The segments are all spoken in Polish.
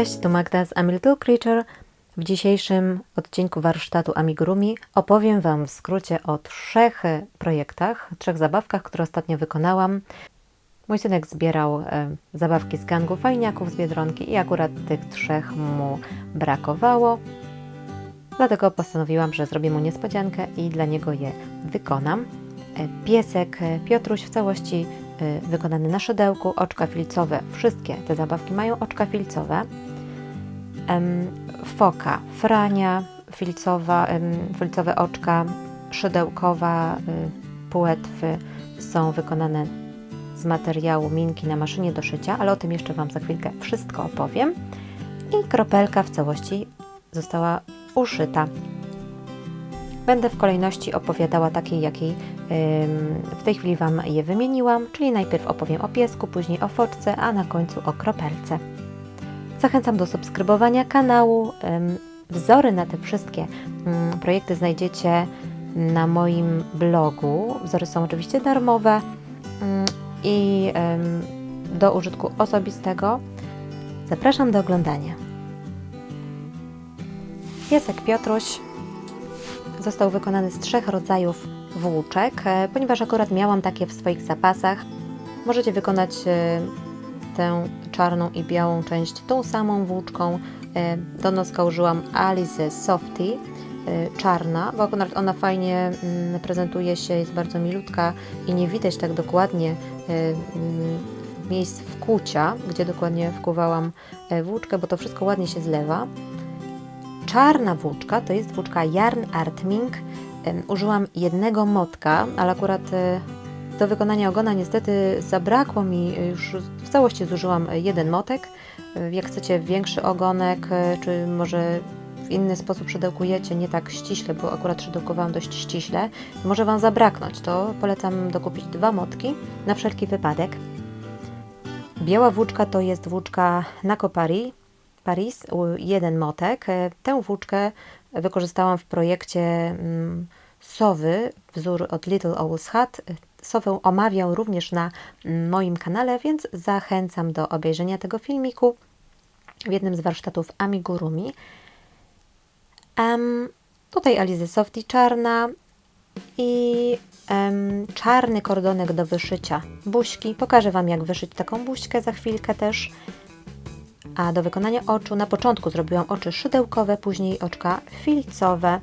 Cześć, tu Magda z Ami Little Creature. W dzisiejszym odcinku warsztatu Amigurumi opowiem Wam w skrócie o trzech projektach, trzech zabawkach, które ostatnio wykonałam. Mój synek zbierał e, zabawki z gangu fajniaków z Biedronki i akurat tych trzech mu brakowało. Dlatego postanowiłam, że zrobię mu niespodziankę i dla niego je wykonam. E, Piesek e, Piotruś w całości wykonany na szydełku, oczka filcowe. Wszystkie te zabawki mają oczka filcowe. Foka, frania filcowa, filcowe oczka, szydełkowa, y, płetwy są wykonane z materiału minki na maszynie do szycia, ale o tym jeszcze Wam za chwilkę wszystko opowiem. I kropelka w całości została uszyta. Będę w kolejności opowiadała takiej, jakiej w tej chwili Wam je wymieniłam, czyli najpierw opowiem o piesku, później o foczce, a na końcu o kropelce. Zachęcam do subskrybowania kanału. Wzory na te wszystkie ym, projekty znajdziecie na moim blogu. Wzory są oczywiście darmowe ym, i do użytku osobistego. Zapraszam do oglądania. Piesek Piotruś został wykonany z trzech rodzajów włóczek, e, ponieważ akurat miałam takie w swoich zapasach. Możecie wykonać e, tę czarną i białą część tą samą włóczką. E, Do noska użyłam Alice Softy, e, czarna, bo akurat ona fajnie mm, prezentuje się, jest bardzo milutka i nie widać tak dokładnie e, mm, miejsc wkucia, gdzie dokładnie wkuwałam włóczkę, bo to wszystko ładnie się zlewa. Czarna włóczka to jest włóczka Yarn Artming. Em, Użyłam jednego motka, ale akurat do wykonania ogona niestety zabrakło mi, e, już w całości zużyłam e, jeden motek. E, Jak chcecie większy ogonek, czy może w inny sposób szydełkujecie, nie tak ściśle, bo akurat szydełkowałam dość ściśle, może Wam zabraknąć, to polecam dokupić dwa motki na wszelki wypadek. Biała włóczka to jest włóczka Nako Paris, Paris, jeden motek. Tę włóczkę wykorzystałam w projekcie mm, Sowy, wzór od Little Owl's Hat. Sowę omawiam również na mm, moim kanale, więc zachęcam do obejrzenia tego filmiku w jednym z warsztatów Amigurumi. Em, tutaj Alizy Softy czarna i em, czarny kordonek do wyszycia buźki. Pokażę Wam, jak wyszyć taką buźkę za chwilkę też. A do wykonania oczu na początku zrobiłam oczy szydełkowe, później oczka filcowe.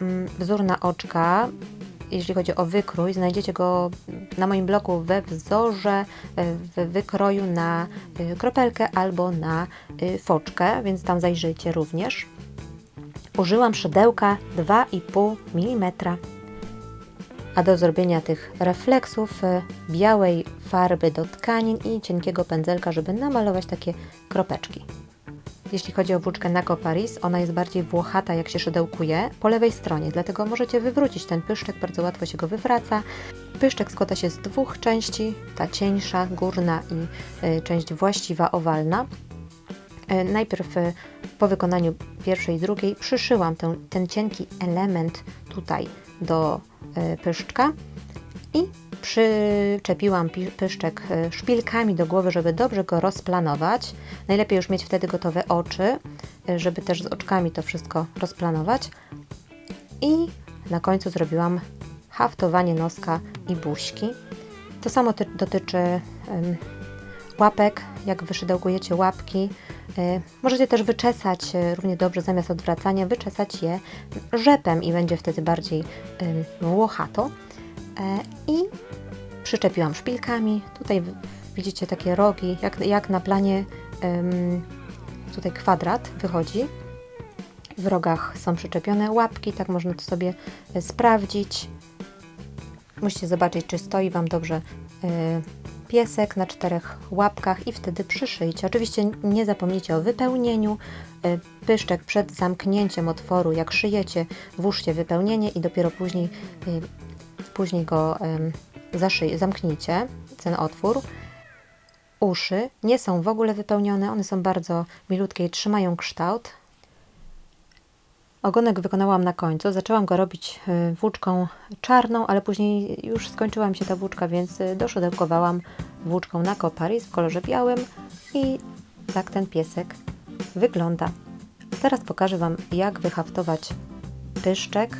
Mm, Wzór na oczka, jeśli chodzi o wykrój, znajdziecie go na moim blogu we wzorze e, w wykroju na e, kropelkę albo na e, foczkę, więc tam zajrzyjcie również. Użyłam szydełka 2,5 mm. A do zrobienia tych refleksów białej farby do tkanin i cienkiego pędzelka, żeby namalować takie kropeczki. Jeśli chodzi o włóczkę Nako Paris, ona jest bardziej włochata, jak się szydełkuje, po lewej stronie, dlatego możecie wywrócić ten pyszczek, bardzo łatwo się go wywraca. Pyszczek składa się z dwóch części, ta cieńsza, górna i e, część właściwa, owalna. E, Najpierw e, po wykonaniu pierwszej i drugiej przyszyłam ten, ten cienki element tutaj do e, pyszczka i przyczepiłam pi- pyszczek e, szpilkami do głowy, żeby dobrze go rozplanować. Najlepiej już mieć wtedy gotowe oczy, e, żeby też z oczkami to wszystko rozplanować. I na końcu zrobiłam haftowanie noska i buźki. To samo ty- dotyczy łapek, jak wyszydełkujecie łapki. Y, Możecie też wyczesać równie dobrze, zamiast odwracania, wyczesać je rzepem i będzie wtedy bardziej włochato. E, I przyczepiłam szpilkami. Tutaj widzicie takie rogi, jak, jak na planie tutaj kwadrat wychodzi. W rogach są przyczepione łapki, tak można to sobie y, sprawdzić. Musicie zobaczyć, czy stoi Wam dobrze y, piesek na czterech łapkach i wtedy przyszyjcie. Oczywiście nie zapomnijcie o wypełnieniu. Pyszczek przed zamknięciem otworu, jak szyjecie, włóżcie wypełnienie i dopiero później, później go zaszyj, zamknijcie, ten otwór. Uszy nie są w ogóle wypełnione, one są bardzo milutkie i trzymają kształt. Ogonek wykonałam na końcu. Zaczęłam go robić y, włóczką czarną, ale później już skończyła mi się ta włóczka, więc y, doszydełkowałam włóczką na Paris w kolorze białym i tak ten piesek wygląda. Teraz pokażę Wam, jak wyhaftować pyszczek.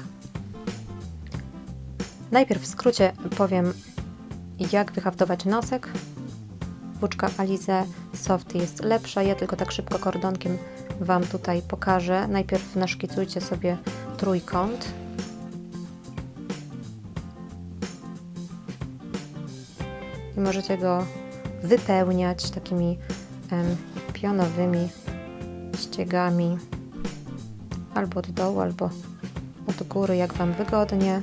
Najpierw w skrócie powiem, jak wyhaftować nosek. Włóczka Alize Soft jest lepsza, ja tylko tak szybko kordonkiem Wam tutaj pokażę. Najpierw naszkicujcie sobie trójkąt. I możecie go wypełniać takimi em, pionowymi ściegami albo od dołu, albo od góry, jak Wam wygodnie.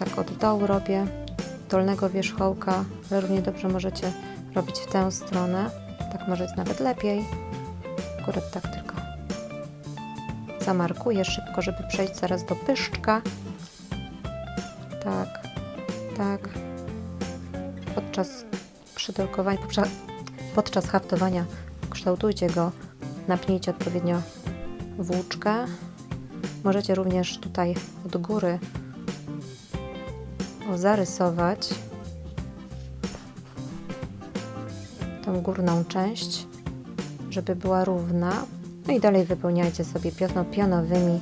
Tak od dołu robię dolnego wierzchołka, ale równie dobrze możecie robić w tę stronę. Tak może jest nawet lepiej. Akurat tak tylko zamarkuję szybko, żeby przejść zaraz do pyszczka. Tak, tak. Podczas szydełkowania, podczas haftowania kształtujcie go, napnijcie odpowiednio włóczkę. Możecie również tutaj od góry zarysować tą górną część, żeby była równa. No i dalej wypełniajcie sobie piono, pionowymi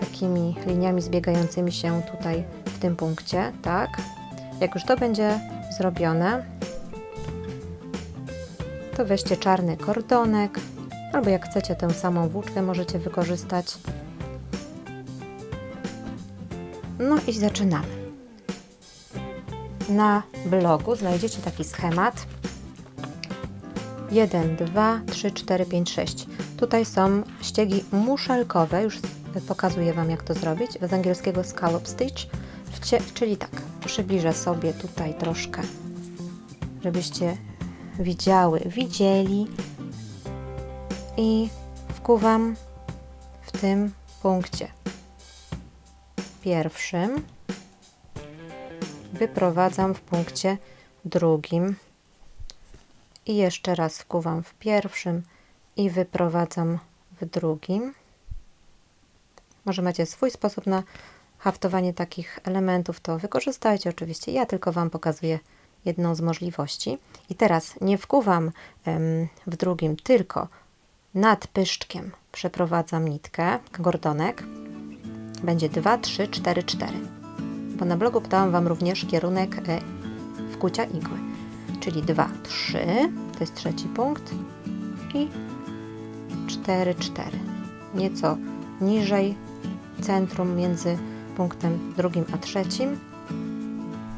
takimi liniami zbiegającymi się tutaj w tym punkcie, tak? Jak już to będzie zrobione, to weźcie czarny kordonek, albo jak chcecie tę samą włóczkę możecie wykorzystać. No i zaczynamy. Na blogu znajdziecie taki schemat. 1, 2, 3, 4, 5, 6. Tutaj są ściegi muszelkowe, już pokazuję Wam jak to zrobić, z angielskiego scallop stitch, czyli tak, przybliżę sobie tutaj troszkę, żebyście widziały, widzieli. I wkuwam w tym punkcie. Pierwszym, wyprowadzam w punkcie drugim i jeszcze raz wkuwam w pierwszym i wyprowadzam w drugim. Może macie swój sposób na haftowanie takich elementów, to wykorzystajcie oczywiście. Ja tylko Wam pokazuję jedną z możliwości. I teraz nie wkuwam w drugim, tylko nad pyszczkiem przeprowadzam nitkę, gordonek. Będzie 2, 3, 4, 4. Bo na blogu podałam Wam również kierunek e, wkucia igły. Czyli 2, 3, to jest trzeci punkt i 4, 4. Nieco niżej centrum między punktem drugim a trzecim.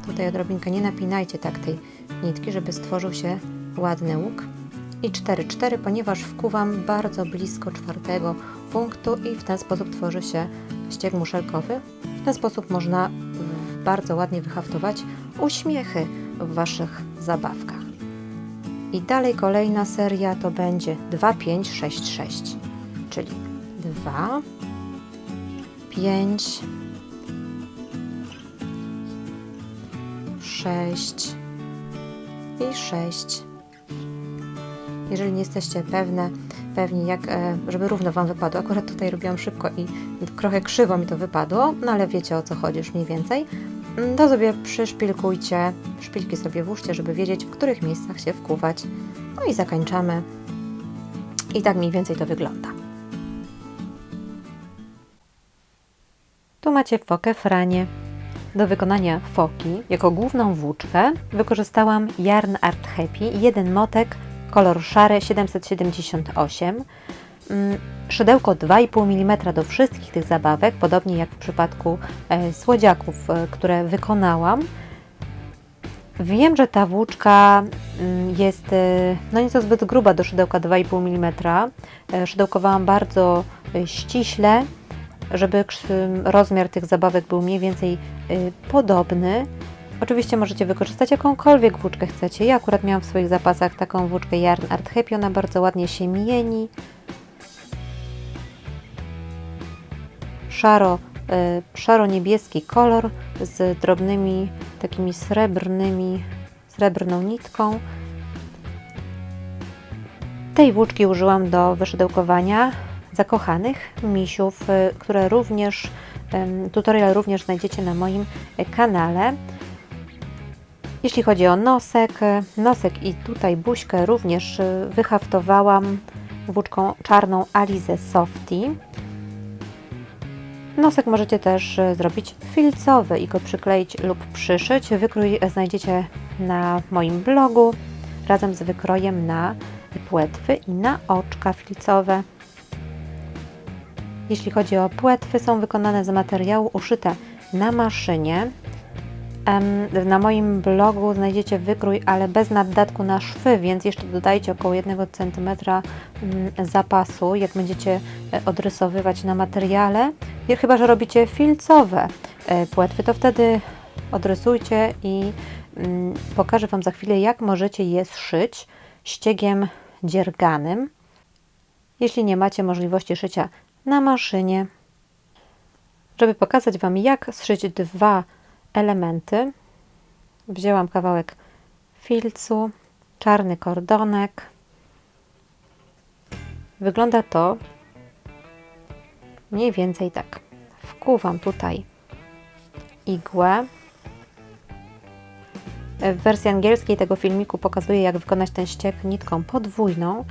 Tutaj odrobinkę nie napinajcie tak tej nitki, żeby stworzył się ładny łuk. I 4, 4, ponieważ wkuwam bardzo blisko czwartego punktu i w ten sposób tworzy się ścieg muszelkowy. W ten sposób można bardzo ładnie wyhaftować uśmiechy w Waszych zabawkach. I dalej kolejna seria to będzie 2, 5, 6, 6, czyli 2, 5, 6 i 6. Jeżeli nie jesteście pewne, pewni, jak, e, żeby równo Wam wypadło, akurat tutaj robiłam szybko i trochę krzywo mi to wypadło, no ale wiecie o co chodzi już mniej więcej, to sobie przyszpilkujcie, szpilki sobie włóżcie, żeby wiedzieć, w których miejscach się wkuwać. No i zakończamy. I tak mniej więcej to wygląda. Tu macie fokę franie. Do wykonania foki jako główną włóczkę wykorzystałam Yarn Art Happy, jeden motek, kolor szary 778, mm, szydełko 2,5 mm do wszystkich tych zabawek, podobnie jak w przypadku e, słodziaków, e, które wykonałam. Wiem, że ta włóczka mm, jest e, no nieco zbyt gruba do szydełka 2,5 mm. Szydełkowałam bardzo ściśle, żeby rozmiar tych zabawek był mniej więcej podobny. Oczywiście możecie wykorzystać jakąkolwiek włóczkę chcecie. Ja akurat miałam w swoich zapasach taką włóczkę Yarn Art Happy, ona bardzo ładnie się mieni. Szaro, y, szaro-niebieski kolor z drobnymi, takimi srebrnymi, srebrną nitką. Tej włóczki użyłam do wyszydełkowania zakochanych misiów, y, które również, tutorial również znajdziecie na moim kanale. Jeśli chodzi o nosek, nosek i tutaj buźkę również y, wyhaftowałam włóczką czarną Alize Softy. Nosek możecie też e, zrobić filcowy i go przykleić lub przyszyć. Wykrój znajdziecie na moim blogu razem z wykrojem na płetwy i na oczka filcowe. Jeśli chodzi o płetwy, są wykonane z materiału uszyte na maszynie. Na moim blogu znajdziecie wykrój, ale bez naddatku na szwy, więc jeszcze dodajcie około 1 cm mm, zapasu, jak będziecie e, odrysowywać na materiale. Chyba, że robicie filcowe e, płetwy, to wtedy odrysujcie i mm, pokażę Wam za chwilę, jak możecie je zszyć ściegiem dzierganym. Jeśli nie macie możliwości szycia na maszynie, żeby pokazać Wam, jak zszyć dwa elementy. Wzięłam kawałek filcu, czarny kordonek. Wygląda to mniej więcej tak. Wkuwam tutaj igłę. W wersji angielskiej tego filmiku pokazuję, jak wykonać ten ściek nitką podwójną.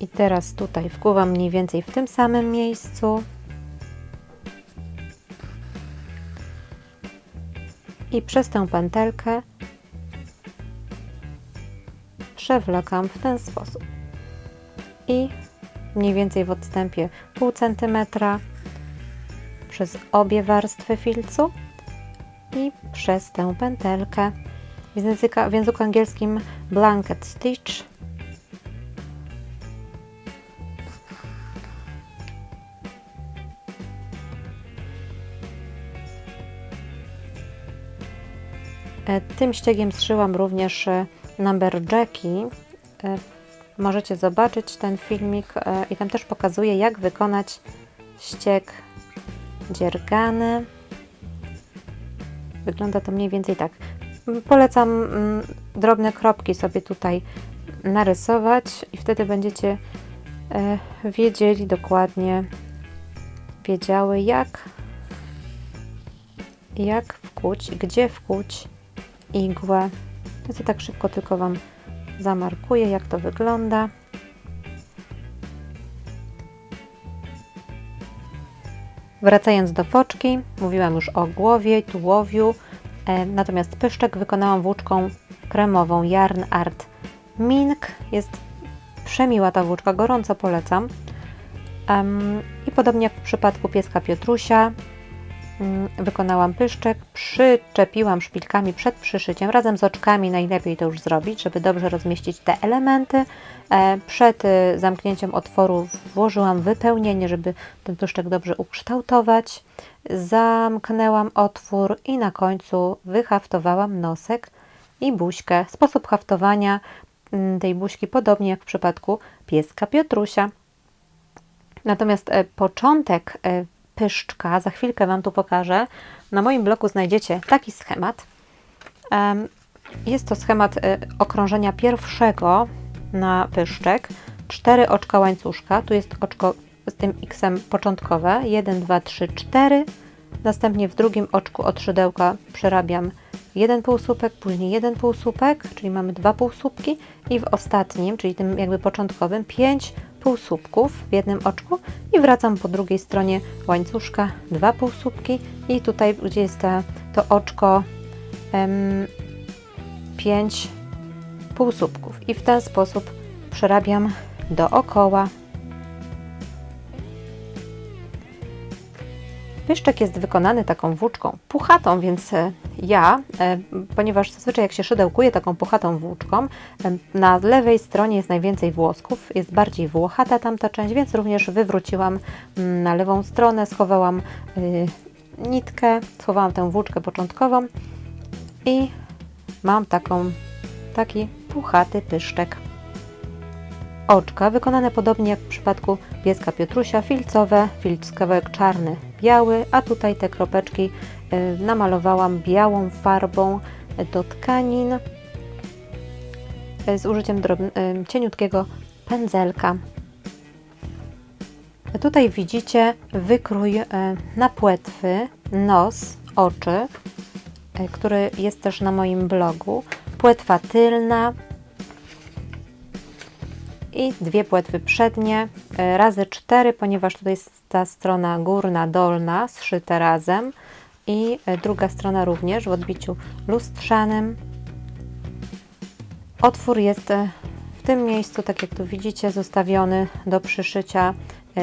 I teraz tutaj wkuwam mniej więcej w tym samym miejscu. I przez tę pętelkę przewlekam w ten sposób. I mniej więcej w odstępie pół centymetra przez obie warstwy filcu i przez tę pętelkę. W, języka, w języku angielskim blanket stitch tym ściegiem zszyłam również e, numberjacki. E, możecie zobaczyć ten filmik i tam też pokazuję, jak wykonać ścieg dziergany. Wygląda to mniej więcej tak. Polecam drobne kropki sobie tutaj narysować i wtedy będziecie wiedzieli dokładnie, wiedziały jak, jak wkuć, gdzie wkuć igłę. Więc ja tak szybko tylko Wam zamarkuję, jak to wygląda. Wracając do foczki, mówiłam już o głowie, tułowiu, e, natomiast pyszczek wykonałam włóczką kremową Yarn Art Mink. Jest przemiła ta włóczka, gorąco polecam. Um, I podobnie jak w przypadku pieska Piotrusia, wykonałam pyszczek, przyczepiłam szpilkami przed przyszyciem, razem z oczkami najlepiej to już zrobić, żeby dobrze rozmieścić te elementy. E, przed y, zamknięciem otworu włożyłam wypełnienie, żeby ten pyszczek dobrze ukształtować. Zamknęłam otwór i na końcu wyhaftowałam nosek i buźkę. Sposób haftowania mm, tej buźki podobnie jak w przypadku pieska Piotrusia. Natomiast e, początek e, pyszczka, za chwilkę Wam tu pokażę. Na moim bloku znajdziecie taki schemat. Jest to schemat y, okrążenia pierwszego na pyszczek. Cztery oczka łańcuszka. Tu jest oczko z tym xem początkowe. 1, 2, 3, 4. Następnie w drugim oczku od szydełka przerabiam jeden półsłupek, później jeden półsłupek, czyli mamy dwa półsłupki i w ostatnim, czyli tym jakby początkowym, pięć półsłupków w jednym oczku i wracam po drugiej stronie łańcuszka, dwa półsłupki i tutaj, gdzie jest ta, to oczko, em, pięć półsłupków i w ten sposób przerabiam dookoła Pyszczek jest wykonany taką włóczką puchatą, więc e, ja, e, ponieważ zazwyczaj jak się szydełkuje taką puchatą włóczką, e, na lewej stronie jest najwięcej włosków, jest bardziej włochata tamta część, więc również wywróciłam mm, na lewą stronę, schowałam nitkę, schowałam tę włóczkę początkową i mam taką, taki puchaty pyszczek. Oczka wykonane podobnie jak w przypadku pieska Piotrusia, filcowe, filc kawałek czarny, biały, a tutaj te kropeczki y, namalowałam białą farbą do tkanin y, z użyciem y, cieniutkiego pędzelka. Tutaj widzicie wykrój na płetwy, nos, oczy, który jest też na moim blogu. Płetwa tylna, i dwie płetwy przednie e, razy cztery, ponieważ tutaj jest ta strona górna, dolna zszyte razem i e, druga strona również w odbiciu lustrzanym. Otwór jest e, w tym miejscu, tak jak tu widzicie, zostawiony do przyszycia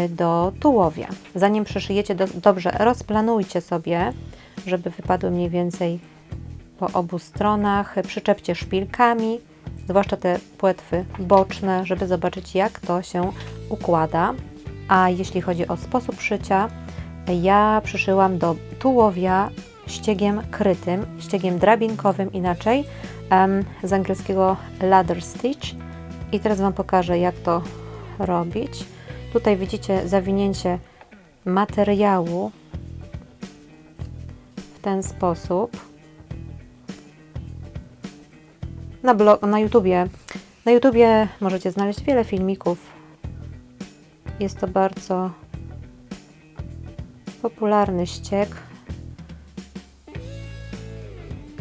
do tułowia. Zanim przyszyjecie, do, dobrze rozplanujcie sobie, żeby wypadły mniej więcej po obu stronach. Przyczepcie szpilkami, zwłaszcza te płetwy boczne, żeby zobaczyć jak to się układa. A jeśli chodzi o sposób szycia, ja przyszyłam do tułowia ściegiem krytym, ściegiem drabinkowym inaczej, z angielskiego ladder stitch. I teraz Wam pokażę jak to robić. Tutaj widzicie zawinięcie materiału w ten sposób. Na, blog, na YouTubie. Na YouTubie możecie znaleźć wiele filmików. Jest to bardzo popularny ściek.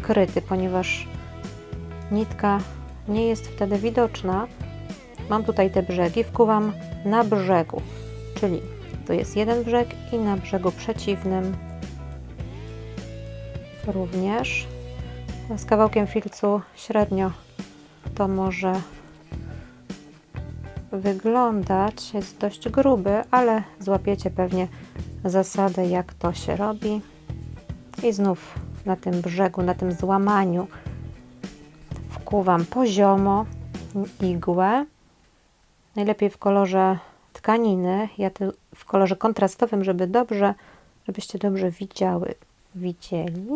Kryty, ponieważ nitka nie jest wtedy widoczna. Mam tutaj te brzegi, wkuwam na brzegu, czyli to jest jeden brzeg i na brzegu przeciwnym również z kawałkiem filcu średnio to może wyglądać. Jest dość gruby, ale złapiecie pewnie zasadę, jak to się robi. I znów na tym brzegu, na tym złamaniu wkuwam poziomo igłę. Najlepiej w kolorze tkaniny, ja tu w kolorze kontrastowym, żeby dobrze, żebyście dobrze widziały, widzieli.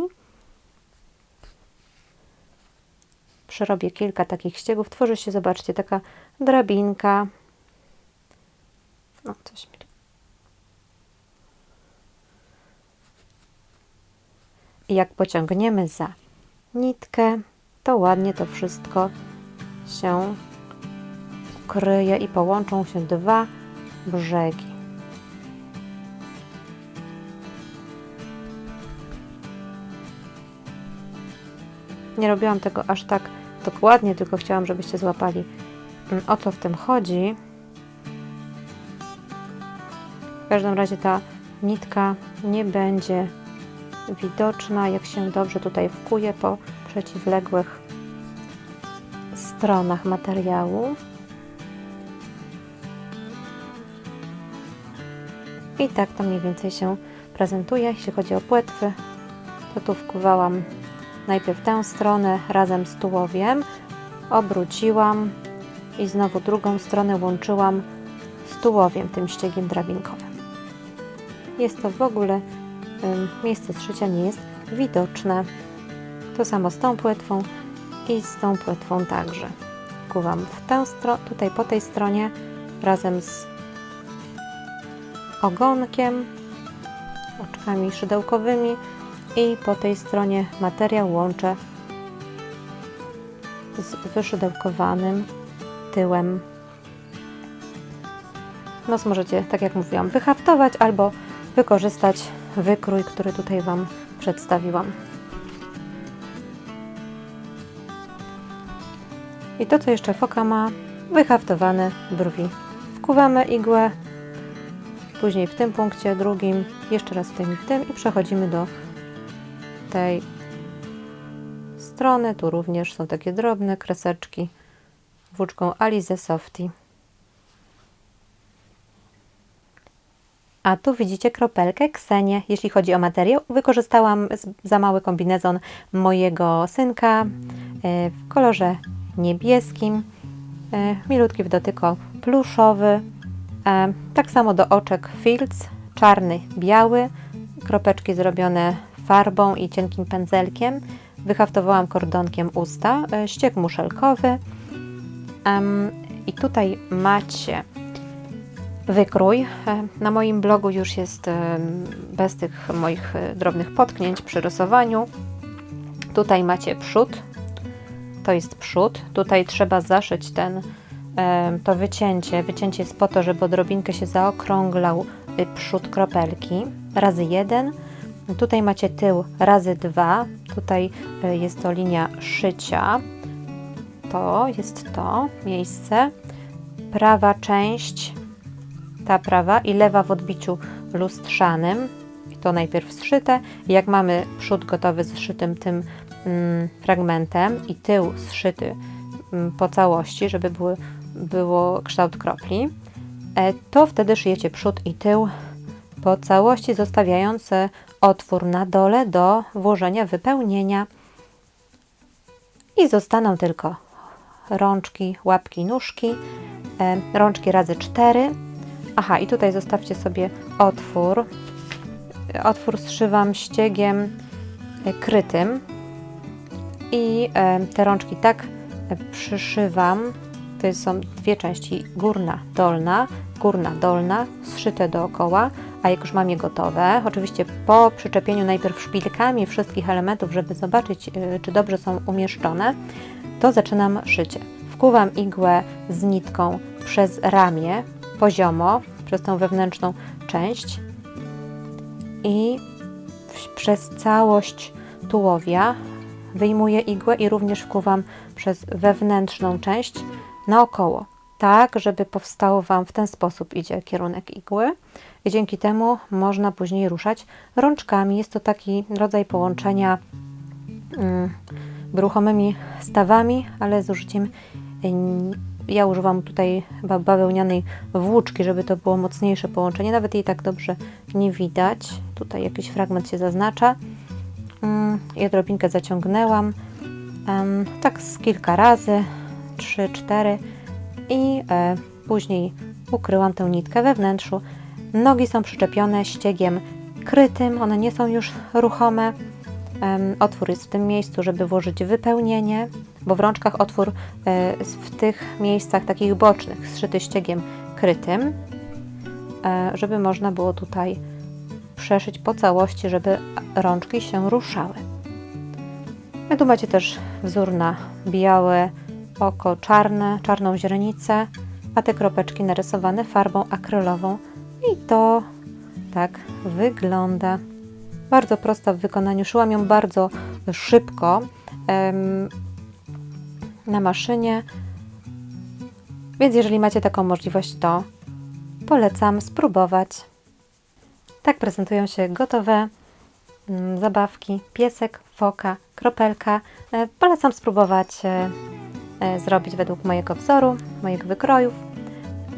Przerobię kilka takich ściegów, tworzy się, zobaczcie, taka drabinka. No, coś mi tu... I jak pociągniemy za nitkę, to ładnie to wszystko się kryje i połączą się dwa brzegi. Nie robiłam tego aż tak dokładnie, tylko chciałam, żebyście złapali mm, o co w tym chodzi. W każdym razie ta nitka nie będzie widoczna, jak się dobrze tutaj wkuje po przeciwległych stronach materiału. I tak to mniej więcej się prezentuje. Jeśli chodzi o płetwy, to tu wkuwałam najpierw tę stronę razem z tułowiem, obróciłam i znowu drugą stronę łączyłam z tułowiem, tym ściegiem drabinkowym. Jest to w ogóle, miejsce zszycia nie jest widoczne. To samo z tą płetwą i z tą płetwą także. Kuwam w tę stronę, tutaj po tej stronie razem z ogonkiem, oczkami szydełkowymi i po tej stronie materiał łączę z wyszydełkowanym tyłem. Nos możecie, tak jak mówiłam, wyhaftować albo wykorzystać wykrój, który tutaj Wam przedstawiłam. I to, co jeszcze foka ma, wyhaftowane brwi. Wkuwamy igłę, później w tym punkcie, drugim, jeszcze raz w tym i w tym i przechodzimy do tej strony. Tu również są takie drobne kreseczki włóczką Alize Softy. A tu widzicie kropelkę Ksenię. Jeśli chodzi o materiał, wykorzystałam za mały kombinezon mojego synka e, w kolorze niebieskim. E, milutki w dotyku pluszowy. E, tak samo do oczek Fields, czarny, biały. Kropeczki zrobione farbą i cienkim pędzelkiem. Wyhaftowałam kordonkiem usta, e, ściek muszelkowy. I tutaj macie wykrój. E, na moim blogu już jest bez tych moich e, drobnych potknięć przy rysowaniu. Tutaj macie przód. To jest przód. Tutaj trzeba zaszyć ten, to wycięcie. Wycięcie jest po to, żeby odrobinkę się zaokrąglał y, przód kropelki. Razy jeden Tutaj macie tył razy dwa. Tutaj e, jest to linia szycia. To jest to miejsce. prawa część, ta prawa i lewa w odbiciu lustrzanym. To najpierw zszyte. Jak mamy przód gotowy zszytym tym mm, fragmentem i tył zszyty mm, po całości, żeby były, było kształt kropli, e, to wtedy szyjecie przód i tył po całości, zostawiając e, otwór na dole do włożenia wypełnienia. I zostaną tylko rączki, łapki, nóżki, e, rączki razy 4. Aha, i tutaj zostawcie sobie otwór. Otwór zszywam ściegiem e, krytym i e, te rączki tak przyszywam. To są dwie części, górna, dolna, górna, dolna, zszyte dookoła, a jak już mam je gotowe, oczywiście po przyczepieniu najpierw szpilkami wszystkich elementów, żeby zobaczyć, y, czy dobrze są umieszczone, to zaczynam szycie. Wkuwam igłę z nitką przez ramię, poziomo, przez tą wewnętrzną część i przez całość tułowia wyjmuję igłę i również wkuwam przez wewnętrzną część naokoło, tak żeby powstało Wam w ten sposób idzie kierunek igły i dzięki temu można później ruszać rączkami. Jest to taki rodzaj połączenia mm, ruchomymi stawami, ale z użyciem ja używam tutaj ba- bawełnianej włóczki, żeby to było mocniejsze połączenie. Nawet jej tak dobrze nie widać. Tutaj jakiś fragment się zaznacza. Mm, I odrobinkę zaciągnęłam. Tak z kilka razy, 3, 4 i e, później ukryłam tę nitkę we wnętrzu. Nogi są przyczepione ściegiem krytym, one nie są już ruchome. Otwór jest w tym miejscu, żeby włożyć wypełnienie, bo w rączkach otwór e, w tych miejscach takich bocznych, zszyty ściegiem krytym, e, żeby można było tutaj przeszyć po całości, żeby rączki się ruszały. A tu macie też wzór na białe oko czarne, czarną źrenicę, a te kropeczki narysowane farbą akrylową. I to tak wygląda. Bardzo prosta w wykonaniu. Szyłam ją bardzo szybko em, na maszynie. Więc jeżeli macie taką możliwość, to polecam spróbować. Tak prezentują się gotowe mm, zabawki. Piesek, foka, kropelka. E, Polecam spróbować e, zrobić według mojego wzoru, moich wykrojów.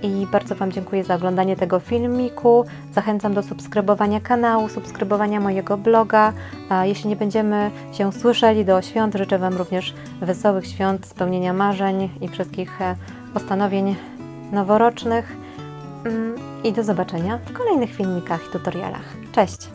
I bardzo Wam dziękuję za oglądanie tego filmiku. Zachęcam do subskrybowania kanału, subskrybowania mojego bloga. A jeśli nie będziemy się słyszeli do świąt, życzę Wam również wesołych świąt, spełnienia marzeń i wszystkich e, postanowień noworocznych. Mm, I do zobaczenia w kolejnych filmikach i tutorialach. Cześć!